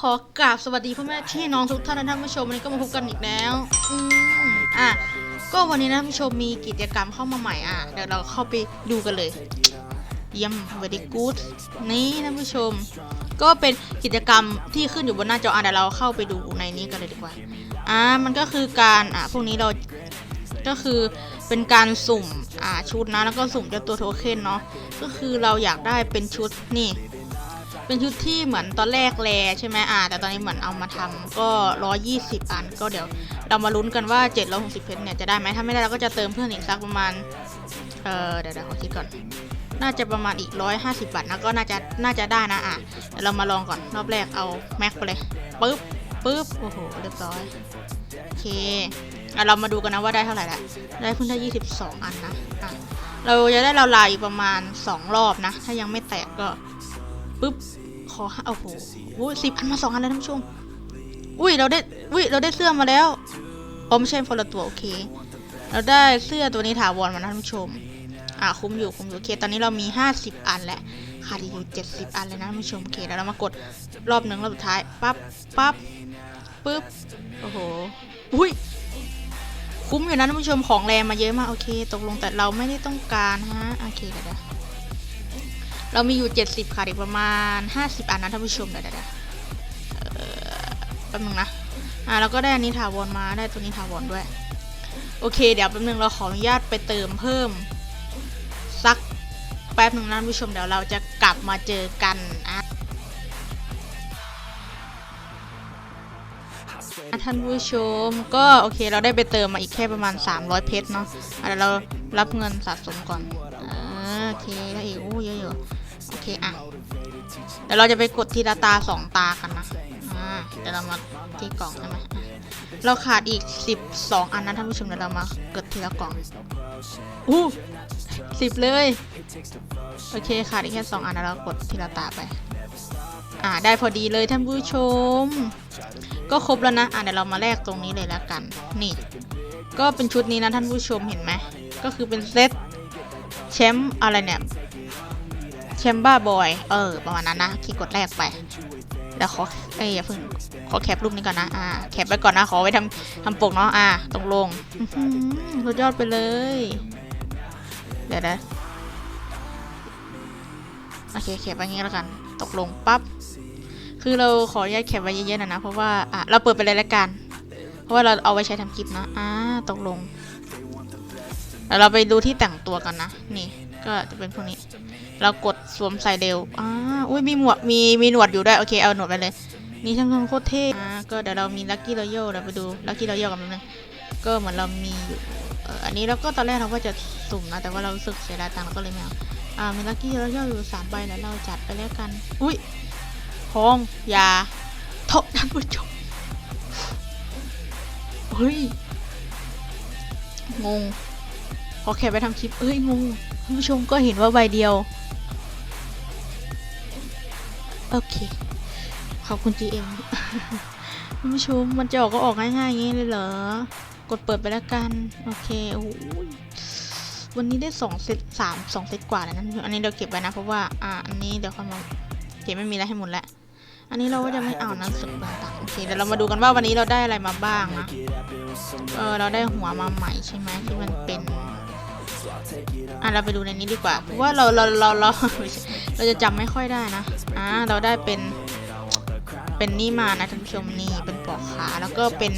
ขอกราบสวัสดีพ่อแม่ที่น้องทุกท่านและท่านผู้ชมวันนี้ก็มาพบกันอีกแล้วอืมอะก็วันนี้นะท่านผู้ชมมีกิจกรรมเข้ามาใหม่อะเดี๋ยวเราเข้าไปดูกันเลย เยี่ยม very good นี่ท่านผู้ชม ก็เป็นกิจกรรมที่ขึ้นอยู่บนหน้าจออะเดี๋ยวเราเข้าไปดูในนี้กันเลยดีกว่าอ่ามันก็คือการอะพวกนี้เราก็คือเป็นการสุ่มอ่าชุดนะแล้วก็สุ่มเจ้าตัวโทเค็นเนาะก็คือเราอยากได้เป็นชุดนี่ เป็นชุดที่เหมือนตอนแรกแลใช่ไหมอ่า แต่ตอนนี้เหมือนเอามาทำก็ 120 อัน ก็เดี๋ยวเรามาลุ้นกันว่า 760 เพชรเนี่ยจะได้ไหมถ้าไม่ได้เราก็จะเติมเพิ่มอีกสักประมาณ เออเดี๋ยวเดี๋ยวขอคิดก่อน น่าจะประมาณอีก 150 บาทนะก็น่าจะน่าจะได้นะอะเดี๋ยวเรามาลองก่อนรอบแรกเอาแม็กไปเลยปึ๊บปึ๊บโอ้โหเรียบร้อยโอเคอะเรามาดูกันนะว่าได้เท่าไหร่ละได้เพิ่งได้ 22 อันนะอะเราจะได้เราลายอีกประมาณ 2 รอบนะ ถ้ายังไม่แตกก็ ปึ๊บ ขอโอ้โหโอ้สิบอันมาสองอันเลยท่านผู้ชม อุ้ยเราได้ อุ้ยเราได้เสื้อมาแล้วอ๋อไม่ใช่คนละตัวโอเค เราได้เสื้อตัวนี้ถาวรมานะท่านผู้ชม อ่าคุ้มอยู่คุ้มอยู่โอเค ตอนนี้เรามี50อันแล้วขาดอีกอยู่70อันเลยนะท่านผู้ชมโอเคแล้วเรามากดรอบหนึ่งรอบสุดท้าย ปั๊บ ปั๊บ ปึ๊บ โอ้โห อุ้ยคุ้มอยู่นะท่านผู้ชมของแรงมาเยอะมากโอเค ตกลงแต่เราไม่ได้ต้องการฮะโอเคเดี๋ยว เรามีอยู่ 70ค่ะอีกประมาณ 50 อันนะท่านผู้ชมเดี๋ยวเดี๋ยวเดี๋ยวเอ่อแป๊บนึงนะ อ่าเราก็ได้อันนี้ถาวรมาได้ตัวนี้ถาวรด้วย โอเค เดี๋ยวแป๊บนึงเราขออนุญาตไปเติมเพิ่ม สักแป๊บนึงนะท่านผู้ชมเดี๋ยวเราจะกลับมาเจอกันอะท่านผู้ชมก็โอเคเราได้ไปเติมมาอีกแค่ประมาณ 300 เพชรเนาะเดี๋ยวเรารับเงินสะสมก่อนอโอเคได้วอีกโอ้เยอะ อเคอะเดี๋ยวเราจะไปกดทีละตาสองตากันนะอ่าเดี๋ยวเรามาที่กล่องใช่ไหมเราขาดอีก 12 อันนะท่านผู้ชมเดี๋ยวเรามากดทีละกล่องอู้สิบเลย โอเคขาดอีกแค่สองอันแล้วเรากดทีละตาไปอ่าได้พอดีเลยท่านผู้ชม ก็ครบแล้วนะ อ่าเดี๋ยวเรามาแลกตรงนี้เลยแล้วกัน นี่ ก็เป็นชุดนี้นะท่านผู้ชมเห็นไหม ก็คือเป็นเซตแชมป์อะไรเนี่ย แชมบ้าบอย เออ ประมาณนั้นนะที่กดแรกไป แล้วขอ เอ้ยอย่าเพิ่ง ขอแคปรูปนี้ก่อนนะ อ่า แคปไว้ก่อนนะ ขอไว้ทำทำปกเนาะ อ่า ตรงลงสุดยอดไปเลย เดี๋ยวนะโอเคแคปไว้งี้แล้วกัน ตกลงปั๊บ คือเราขออนุญาตแคปไว้เยอะๆนะนะ เพราะว่า อะ เราเปิดไปเลยละกัน เพราะว่าเราเอาไว้ใช้ทำคลิปนะ อ่า ตกลงแล้วเราไปดูที่แต่งตัวกันนะ นี่ ก็จะเป็นพวกนี้ เรากดสวมใส่เร็วอ่าอุ้ยมีหมวกมีมีหนวดอยู่ด้วยโอเคเอาหนวดไปเลย นี่ทั้งทั้งโคตรเท่อ่าก็เดี๋ยวเรามีลัคกี้รอยัลเราไปดูลัคกี้รอยัลกันนิดนึงก็เหมือนเรามีอยู่อันนี้เราก็ตอนแรกเราก็จะสุ่มนะ แต่ว่าเราสึกเสียดายตังค์เราก็เลยไม่เอาอ่ามีลัคกี้รอยัลอยู่สามใบแล้วเราจัดไปแล้วกัน อุ้ยทองยาโทษท่านผู้ชมเฮ้ยงงพอแคปไปทำคลิปเอ้ยงง ผู้ชมก็เห็นว่าใบเดียว โอเค ขอบคุณ GM ท่านผู้ชมมันจะออกก็ออกง่ายๆอย่างนี้เลยเหรอ กดเปิดไปแล้วกัน โอเคโอ้วันนี้ได้สองเซตสามสองเซตกว่าแล้วนะอันนี้เราเก็บไว้นะเพราะว่าอ่าอันนี้เดี๋ยวค่อยมาเก็บไม่มีอะไรให้หมดแล้วอันนี้เราก็จะไม่เอานะสึกต่างๆโอเคเดี๋ยวเรามาดูกันว่าวันนี้เราได้อะไรมาบ้างนะเออเราได้หัวมาใหม่ใช่ไหมที่มันเป็น อะเราไปดูในนี้ดีกว่า เพราะว่าเราเราเราเราเราจะจำไม่ค่อยได้นะ อ่าเราได้เป็นเป็นนี่มานะท่านผู้ชมนี่เป็นปลอกขาแล้วก็เป็น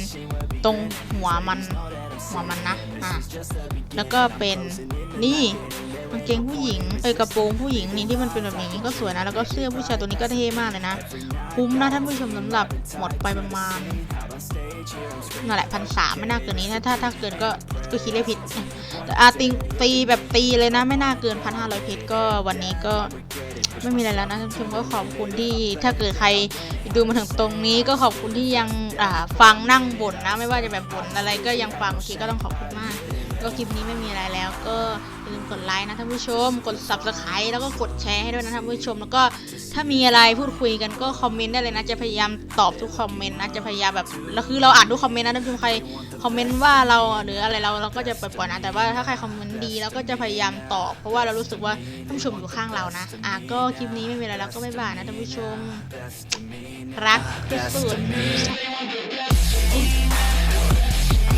ตรงหัวมันหัวมันนะอ่าแล้วก็เป็นนี่กางเกงผู้หญิงเอ้ยกระโปรงผู้หญิงนี่ที่มันเป็นแบบนี้ก็สวยนะแล้วก็เสื้อผู้ชายตัวนี้ก็เท่มากเลยนะคุ้มนะท่านผู้ชมสำหรับหมดไปประมาณ นั่นแหละพันสามไม่น่าเกินนี้ถ้าถ้าถ้าเกินก็ก็คิดเลขผิดแต่อาตีตีแบบตีเลยนะไม่น่าเกินพันห้าร้อยเพชรก็วันนี้ก็ไม่มีอะไรแล้วนะท่านผู้ชมก็ขอบคุณที่ถ้าเกิดใครดูมาถึงตรงนี้ก็ขอบคุณที่ยังฟังนั่งบ่นนะ ไม่ว่าจะแบบบ่นอะไรก็ยังฟังโอเคก็ต้องขอบคุณมาก ก็คลิปนี้ไม่มีอะไรแล้ว ก็อย่าลืมกดไลค์นะท่านผู้ชม กด subscribe แล้วก็กดแชร์ให้ด้วยนะท่านผู้ชม แล้วก็ถ้ามีอะไรพูดคุยกันก็คอมเมนต์ได้เลยนะ จะพยายามตอบทุกคอมเมนต์นะ จะพยายามแบบแล้วคือเราอ่านทุกคอมเมนต์นะท่านผู้ชมใครคอมเมนต์ว่าเราหรืออะไรเราเราก็จะปล่อยๆนะ แต่ว่าถ้าใครคอมเมนต์ดีเราก็จะพยายามตอบ เพราะว่าเรารู้สึกว่าท่านผู้ชมอยู่ข้างเรานะ อะก็คลิปนี้ไม่มีอะไรแล้วก็บ๊ายบายนะท่านผู้ชมรักสุด